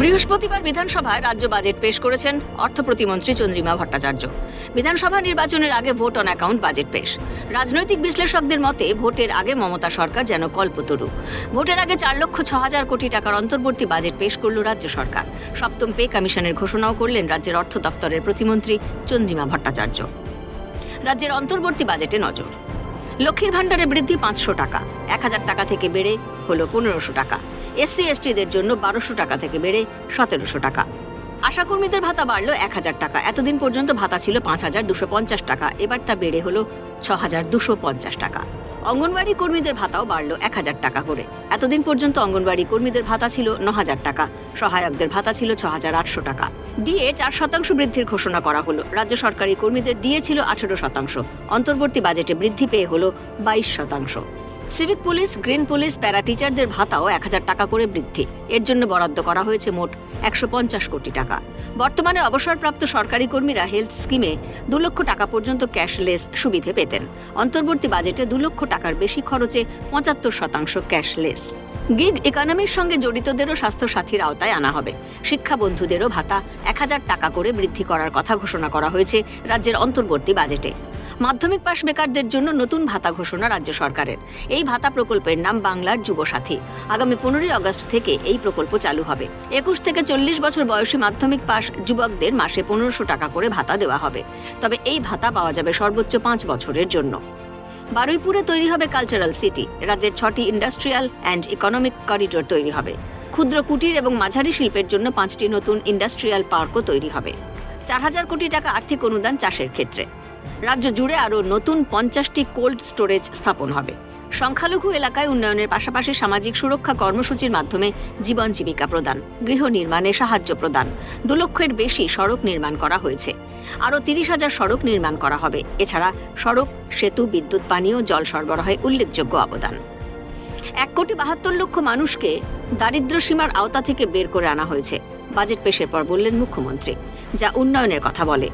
বৃহস্পতিবার বিধানসভায় রাজ্য বাজেট পেশ করেছেন অর্থ প্রতিমন্ত্রী চন্দ্রিমা ভট্টাচার্য। বিধানসভা নির্বাচনের আগে ভোট অন অ্যাকাউন্ট বাজেট পেশ। রাজনৈতিক বিশ্লেষকদের মতে, ভোটের আগে মমতা সরকার যেন কল্পতরু। ভোটের আগে চার লক্ষ ছ হাজার কোটি টাকার অন্তর্বর্তী বাজেট পেশ করল রাজ্য সরকার। সপ্তম পে কমিশনের ঘোষণাও করলেন রাজ্যের অর্থ দফতরের প্রতিমন্ত্রী চন্দ্রিমা ভট্টাচার্য। রাজ্যের অন্তর্বর্তী বাজেটে নজর। লক্ষ্মীর ভাণ্ডারে বৃদ্ধি পাঁচশো টাকা। এক হাজার টাকা থেকে বেড়ে হলো পনেরোশো টাকা। এসসি এসটিদের জন্য বারোশো টাকা থেকে বেড়ে সতেরোশো টাকা। আশাকর্মীদের ভাতা বাড়লো এক হাজার টাকা। এতদিন পর্যন্ত ভাতা ছিল পাঁচ হাজার দুশো পঞ্চাশ টাকা। এবার তা বেড়ে হলো ছ হাজার দুশো পঞ্চাশ টাকা। অঙ্গনওয়াড়ি কর্মীদের ভাতাও বাড়লো এক হাজার টাকা করে। এতদিন পর্যন্ত অঙ্গনওয়াড়ি কর্মীদের ভাতা ছিল ন হাজার টাকা। সহায়কদের ভাতা ছিল ছ হাজার আটশো টাকা। ডিএ চার শতাংশ বৃদ্ধির ঘোষণা করা হলো। রাজ্য সরকারি কর্মীদের ডিএ ছিল আঠেরো শতাংশ। অন্তর্বর্তী বাজেটে বৃদ্ধি পেয়ে হলো বাইশ শতাংশ। সিভিক পুলিশ, গ্রিন পুলিশ, প্যারা টিচারদের ভাতাও এক হাজার টাকা করে বৃদ্ধি। এর জন্য বরাদ্দ করা হয়েছে মোট একশো পঞ্চাশ কোটি টাকা। বর্তমানে অবসরপ্রাপ্ত সরকারি কর্মীরা হেলথ স্কিমে দু লক্ষ টাকা পর্যন্ত ক্যাশলেস সুবিধে পেতেন। অন্তর্বর্তী বাজেটে দু লক্ষ টাকার বেশি খরচে পঁচাত্তর শতাংশ ক্যাশলেস। গিগ ইকোনমির সঙ্গে জড়িতদেরও স্বাস্থ্যসাথীর আওতায় আনা হবে। শিক্ষা বন্ধুদেরও ভাতা এক হাজার টাকা করে বৃদ্ধি করার কথা ঘোষণা করা হয়েছে রাজ্যের অন্তর্বর্তী বাজেটে। মাধ্যমিক পাশ বেকারদের জন্য নতুন ভাতা ঘোষণা রাজ্য সরকারের। এই ভাতা প্রকল্পের নাম বাংলার যুবসাথী। আগামী পনেরোই আগস্ট থেকে এই প্রকল্প চালু হবে। একুশ থেকে চল্লিশ বছর বয়সী মাধ্যমিক পাশ যুবকদের মাসে পনেরোশো টাকা করে ভাতা দেওয়া হবে। তবে এই ভাতা পাওয়া যাবে সর্বোচ্চ পাঁচ বছরের জন্য। বারুইপুরে তৈরি হবে কালচারাল সিটি রাজ্যের ছটি ইন্ডাস্ট্রিয়াল অ্যান্ড ইকোনমিক করিডোর তৈরি হবে। ক্ষুদ্র কুটির এবং মাঝারি শিল্পের জন্য পাঁচটি নতুন ইন্ডাস্ট্রিয়াল পার্কও তৈরি হবে। চার হাজার কোটি টাকা আর্থিক অনুদান চাষের ক্ষেত্রে। রাজ্য জুড়ে আরও নতুন পঞ্চাশটি কোল্ড স্টোরেজ স্থাপন হবে। সংখ্যালঘু এলাকায় উন্নয়নের পাশাপাশি সামাজিক সুরক্ষা কর্মসূচির মাধ্যমে জীবন জীবিকা প্রদান, গৃহ নির্মাণে সাহায্য প্রদান, দু লক্ষের বেশি সড়ক নির্মাণ করা হয়েছে। আরও তিরিশ হাজার সড়ক নির্মাণ করা হবে। এছাড়া সড়ক, সেতু, বিদ্যুৎ পানীয় জল সরবরাহে উল্লেখযোগ্য অবদান। এক কোটি বাহাত্তর লক্ষ মানুষকে দারিদ্র সীমার আওতা থেকে বের করে আনা হয়েছে। বাজেট পেশের পর বললেন মুখ্যমন্ত্রী, যা উন্নয়নের কথা বলে।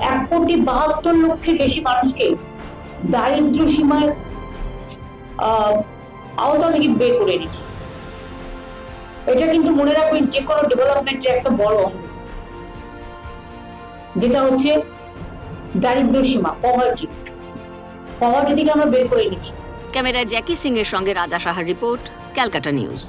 এক কোটি বাহাত্তর লক্ষের বেশি মানুষকে দারিদ্র সীমার আওতা থেকে বের করে এনেছি। এটা কিন্তু মনে রাখবেন যে কোনো ডেভেলপমেন্টের একটা বড় অঙ্গ। যেটা হচ্ছে দারিদ্র সীমা পভার্টি পভার্টি থেকে আমরা বের করে এনেছি। ক্যামেরায় জ্যাকি সিং এর সঙ্গে রাজা সাহার রিপোর্ট, ক্যালকাটা নিউজ।